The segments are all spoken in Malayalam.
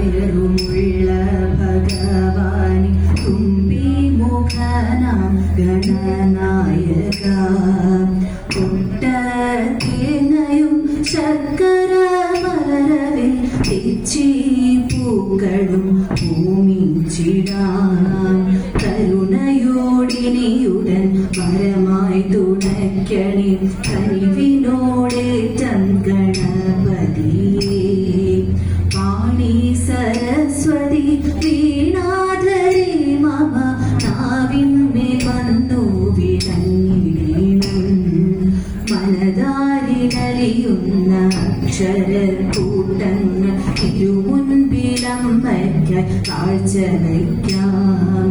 ആദരവുമുള്ള ഭഗവാനി തുമ്പി മുഖനാം ഗണനായക. പൊട്ടത്തേനയും ശർക്കര മലരവിൽ തെച്ചി പൂക്കളും ഭൂമിച്ചിടാം കരുണയോടിനിയുടൻ വരമായി തുണയ്ക്കണി കരിവിനോടെ ചങ്കണപതിയെ വാഴ്ചനയ്ക്കാം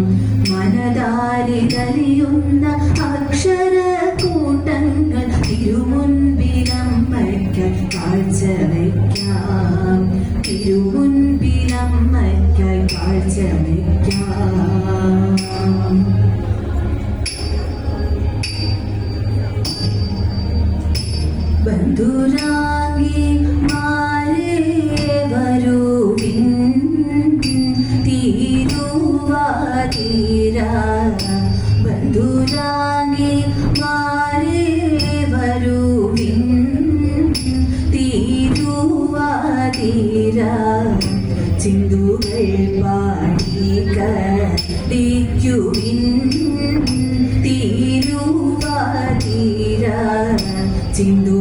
മനതാരി കലിയുന്ന അക്ഷര കൂട്ടങ്ങൾ തിരുമുൻപിലമ്മയ്ക്കാൻ വാഴ്ചനയ്ക്കാം തിരുമുൻപിലമ്മയ്ക്കായി വാഴ്ചനയ്ക്കാം ബന്ധുരാഗി തീരുവാ തീരാ. ചിന്തു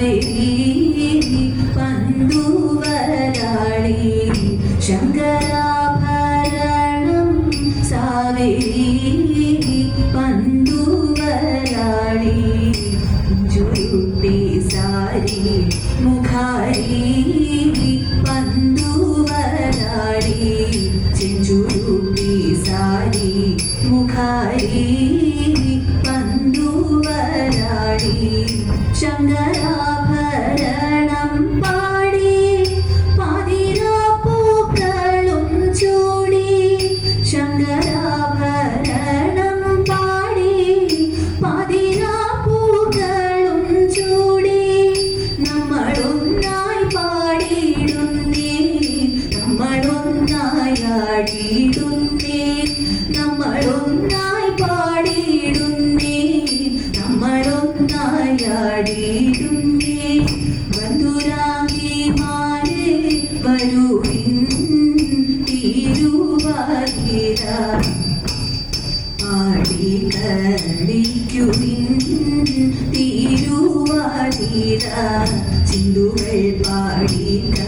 കാവേരി പന്തുവരാളി ശങ്കരാഭരണം സാവേരി പന്തുവരാളി ജുരുട്ടി സാരി മുഖാരി പന്തുവരാളി ചെഞ്ചുരുട്ടി സാരി മുഖാരി പാടിക്കളിക്കുവിൻ തിരുവാതിര ചിന്തുകൾ പാടിക്കളിക്കുവിൻ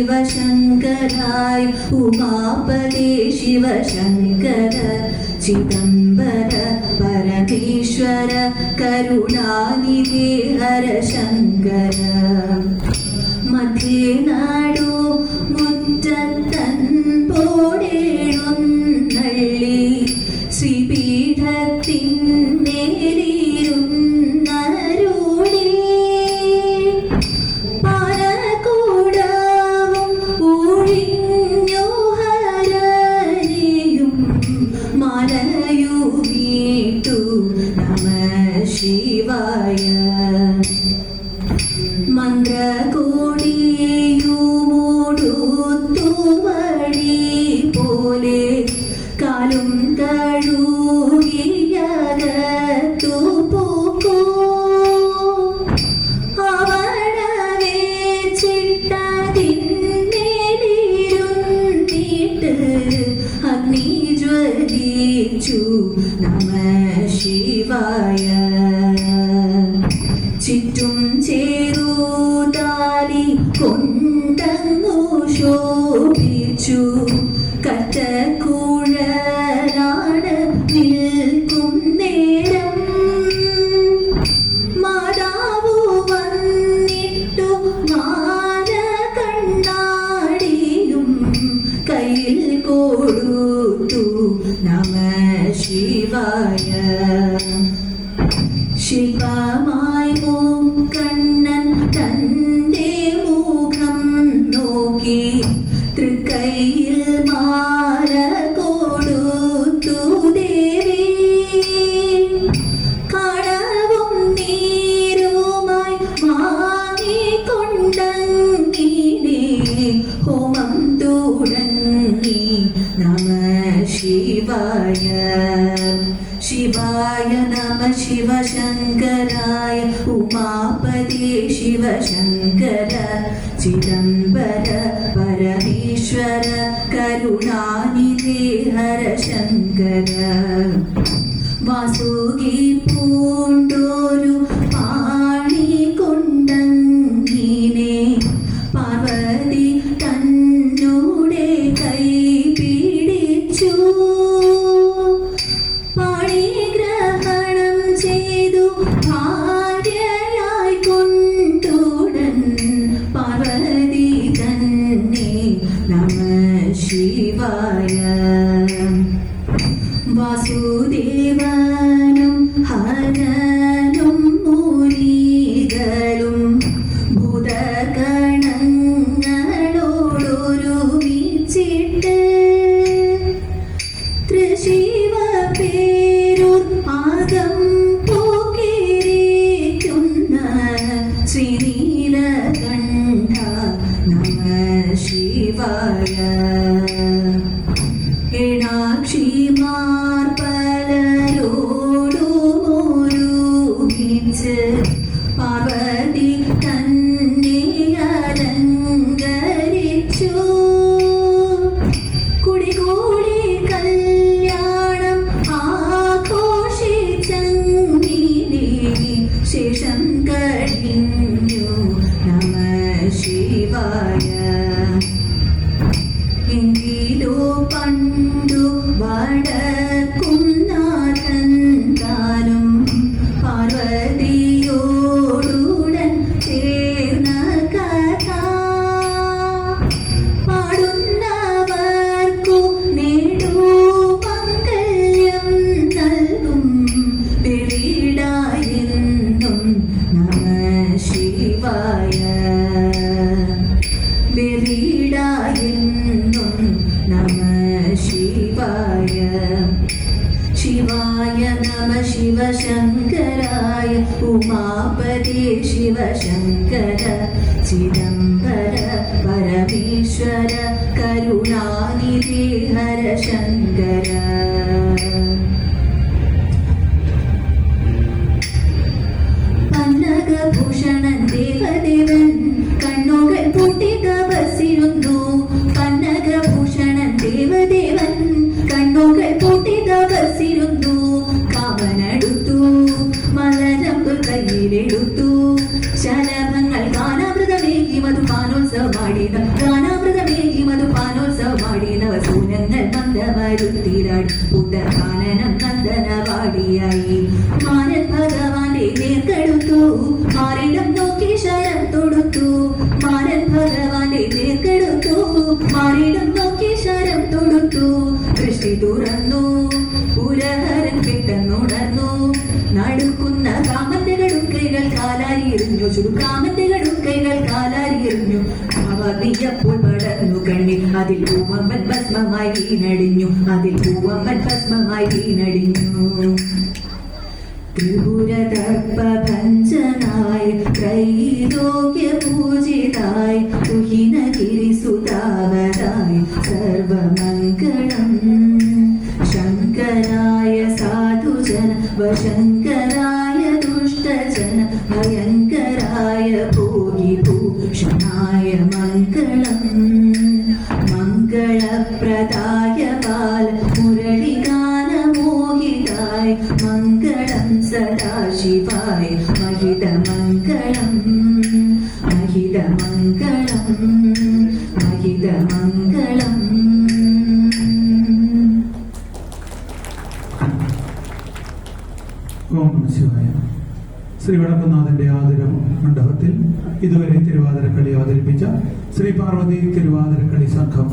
ശിവശങ്കരായ ഉമാപദേ ശിവശങ്കര ചിദംബര പരമേശ്വര കരുണാനിധി ഹര ശങ്കര മധ്യേ ശിവായ മന്ത്രകോടിയുമൂടുത്തുവടി പോലെ കാലും കഴുകിയകത്തു പോക്കോ. അവടവേ ചിട്ടതിന്മേലിരുന്നിട്ട് അഗ്നി ജ്വലിച്ചു നമ ശിവായ. ചിദംബര പരമേശ്വര കരുണാനിധേ ഹര ശങ്കര വാസുകി പൂണ്ടോരു പാണി കൊണ്ടങ്ങിനെ. പാർവതി തന്നൂടെ കൈ പിടിച്ചു. പാണിഗ്രഹണം ചെയ്തു. ഭാര്യയായി ചിട്ട് തൃശീവ പേരൂർ പാദം പോകേരിക്കുന്ന ശ്രീനീല കണ്ഠ നമ ശിവായ ഇണാക്ഷി മാർപ്പലരോടുമോരൂപിച്ച് പാർവ வாழ ശിവശങ്കരായ ഉമാപതി ശിവശങ്കര ഗാനാമൃതമേകി മധുപാനോത്സവമാടിയ നവസൂനങ്ങൾ മന്ദമരുത്തിരാടി ഉദഹാനനം നന്ദനവാടിയായി. മാനൻ ഭഗവാന്റെ നേർക്കെടുത്തു. മാറിടം നോക്കി തൊടുത്തു. മാനൻ ഭഗവാന്റെ നേർക്കെടുത്തു. മാറിടം നോക്കി തൊടുത്തു. ദൃഷ്ടി പുരഹരൻ പെട്ടെന്നുണർന്നു നടുക്കുന്ന കാമന്റെ കടുക്കൈകൾ കാലാരി എറിഞ്ഞു ചുടുകാമന്റെ കടുക്കൈകൾ കാലാരി എറിഞ്ഞു അവധിയപ്പോൾ പടർന്നു കണ്ണിൽ അതിൽ പൂവമ്മൻ ഭസ്മമായി വീണടിഞ്ഞു. അതിൽ പൂവമ്മൻ ഭസ്മമായി വീണടിഞ്ഞു. ത്രിപുരതർപ്പഭഞ്ജനായ ത്രൈലോക്യ പൂജിതായ തുഹിനഗിരിസുതാവരായ സർവമംഗളം ശങ്കരായ സാധുജന വശങ്കരായ മംഗളം മഹിത മംഗളം. ശ്രീ വടക്കുന്നാഥന്റെ ആദരം മണ്ഡപത്തിൽ ഇതുവരെ തിരുവാതിരക്കളി അവതരിപ്പിച്ച ശ്രീ പാർവതി തിരുവാതിരക്കളി സംഘം